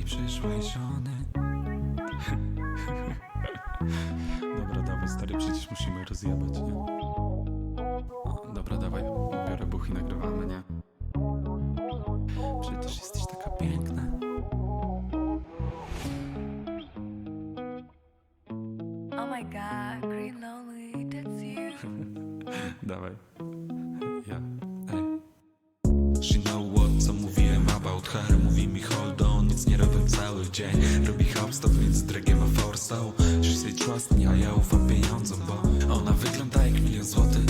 mojej przyszłej żony Dobra, dawaj stary, przecież musimy rozjebać, nie? O, Dobra, dawaj, biorę buch i nagrywamy, nie? Przecież jesteś taka piękna Oh my god, green lonely, that's you. Dawaj. Cały dzień. Robi hopstop między dragiem a forsą She say trust me, a ja ufam pieniądzom Bo ona wygląda jak milion złotych.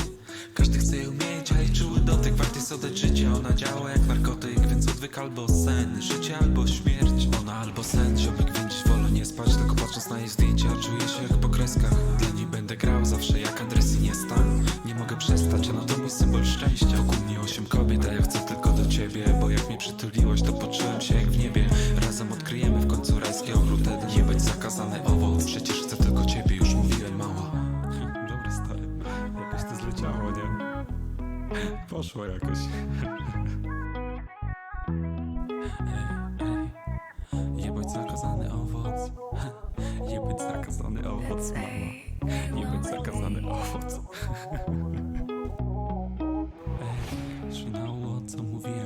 Każdy chce ją mieć, a jej czuły dotyk. Warty jest oddać życie, ona działa jak narkotyk. Więc odwyk albo sen, życie albo śmierć. Ona albo sen, ziomek, więc dziś wolę nie spać Tylko patrząc na jej zdjęcia, czuję się jak po kreskach. Dla niej będę grał zawsze jak adres i nie stan Nie mogę przestać, ona to mój symbol szczęścia. Wokół mnie osiem kobiet, a ja chcę tylko do ciebie Bo jak mnie przytuliłaś, to poczułem się jak w niebie Razem odkryjemy w końcu rajski ogród Eden Jebać zakazany owoc, przecież chcę tylko ciebie Już mówiłem mała. Dobra stary, jakoś to zleciało, nie? Poszło jakoś. Ej, ej, jebać zakazany owoc. Jebać zakazany owoc, mama Jebać zakazany owoc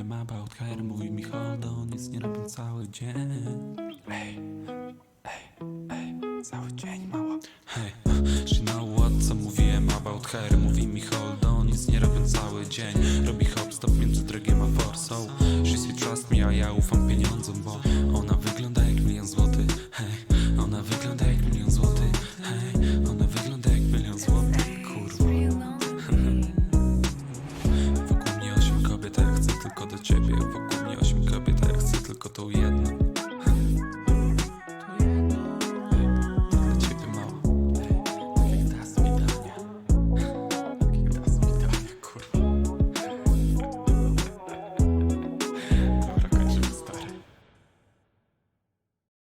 co mówiłem about her Mówi mi hold on, nic nie robię cały dzień. Ej, ej, ej, cały dzień mała. Hej, she know what, co mówiłem about her Mówi mi hold on, nic nie robię cały dzień. Robi hop stop między drogiem a forsą. She say trust me, a ja ufam pieniądzom Bo ona wygląda 都一样的